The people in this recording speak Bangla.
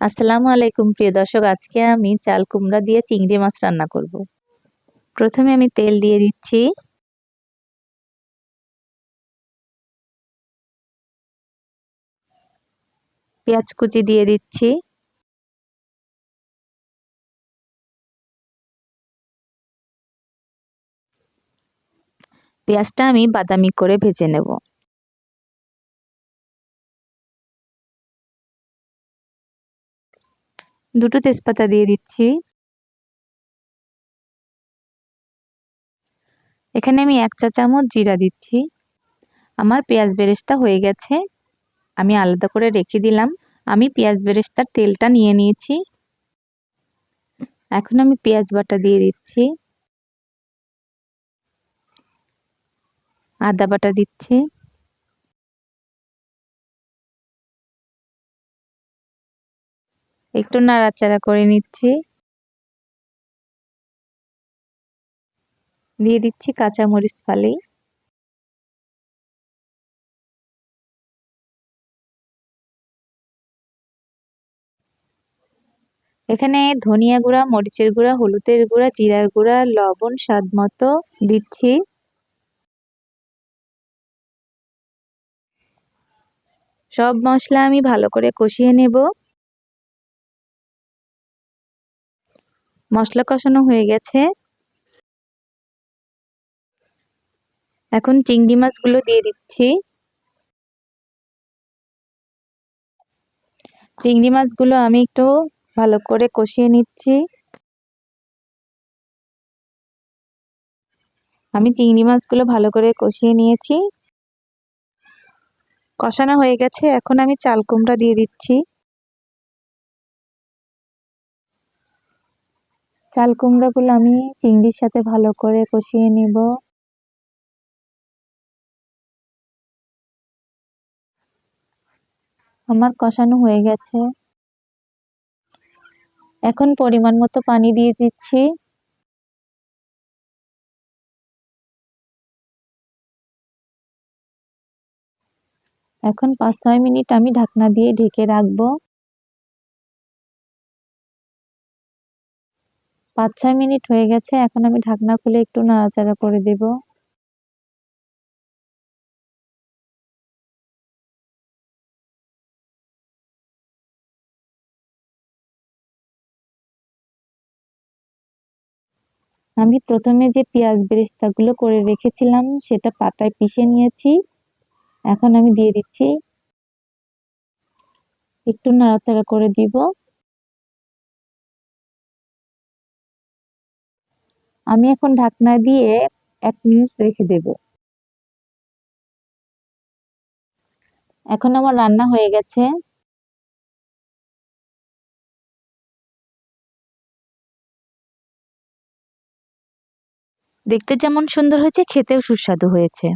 আসসালামু আলাইকুম, প্রিয় দর্শক। আজকে আমি চাল কুমড়া দিয়ে চিংড়ি মাছ রান্না করব। প্রথমে আমি তেল দিয়ে দিচ্ছি। পেঁয়াজ কুচি দিয়ে দিচ্ছি। পেঁয়াজটা আমি বাদামি করে ভেজে নেব। দুটো তেজপাতা দিয়ে দিচ্ছি। এখানে আমি এক চা চামচ জিরা দিচ্ছি। আমার পেঁয়াজ বেরেস্তা হয়ে গেছে। আমি আলাদা করে রেখে দিলাম। আমি পেঁয়াজ বেরেস্তার তেলটা নিয়ে নিয়েছি। এখন আমি পেঁয়াজ বাটা দিয়ে দিচ্ছি। আদা বাটা দিচ্ছি। একটু নাড়াচাড়া করে নিচ্ছি। দিয়ে দিচ্ছি কাঁচামরিচ ফালি। এখানে ধনিয়া গুঁড়া, মরিচের গুঁড়া, হলুদের গুঁড়া, জিরার গুঁড়া, লবণ, স্বাদ মতো দিচ্ছি। সব মশলা আমি ভালো করে কষিয়ে নেব। মশলা কষানো হয়ে গেছে। এখন চিংড়ি মাছগুলো দিয়ে দিচ্ছি। চিংড়ি মাছগুলো আমি একটু ভালো করে কষিয়ে নিচ্ছি। আমি চিংড়ি মাছগুলো ভালো করে কষিয়ে নিয়েছি। কষানো হয়ে গেছে। এখন আমি চাল কুমড়া দিয়ে দিচ্ছি। চাল কুমড়াগুলো আমি চিংড়ির সাথে ভালো করে কষিয়ে নিব। আমার কষানো হয়ে গেছে। এখন পরিমাণ মতো পানি দিয়ে দিচ্ছি। এখন পাঁচ ছয় মিনিট আমি ঢাকনা দিয়ে ঢেকে রাখব। পাঁচ ছয় মিনিট হয়ে গেছে, এখন আমি ঢাকনা খুলে একটু নাড়াচাড়া করে দেব। আমি প্রথমে যে পেঁয়াজ বেরেস্তাগুলো করে রেখেছিলাম, সেটা পাটায় পিষে নিয়েছি। এখন আমি দিয়ে দিচ্ছি। একটু নাড়াচাড়া করে দিব। আমি এখন ঢাকনা দিয়ে এক মিনিট রেখে দেব। এখন আমার রান্না হয়ে গেছে। দেখতে যেমন সুন্দর হয়েছে, খেতেও সুস্বাদু হয়েছে।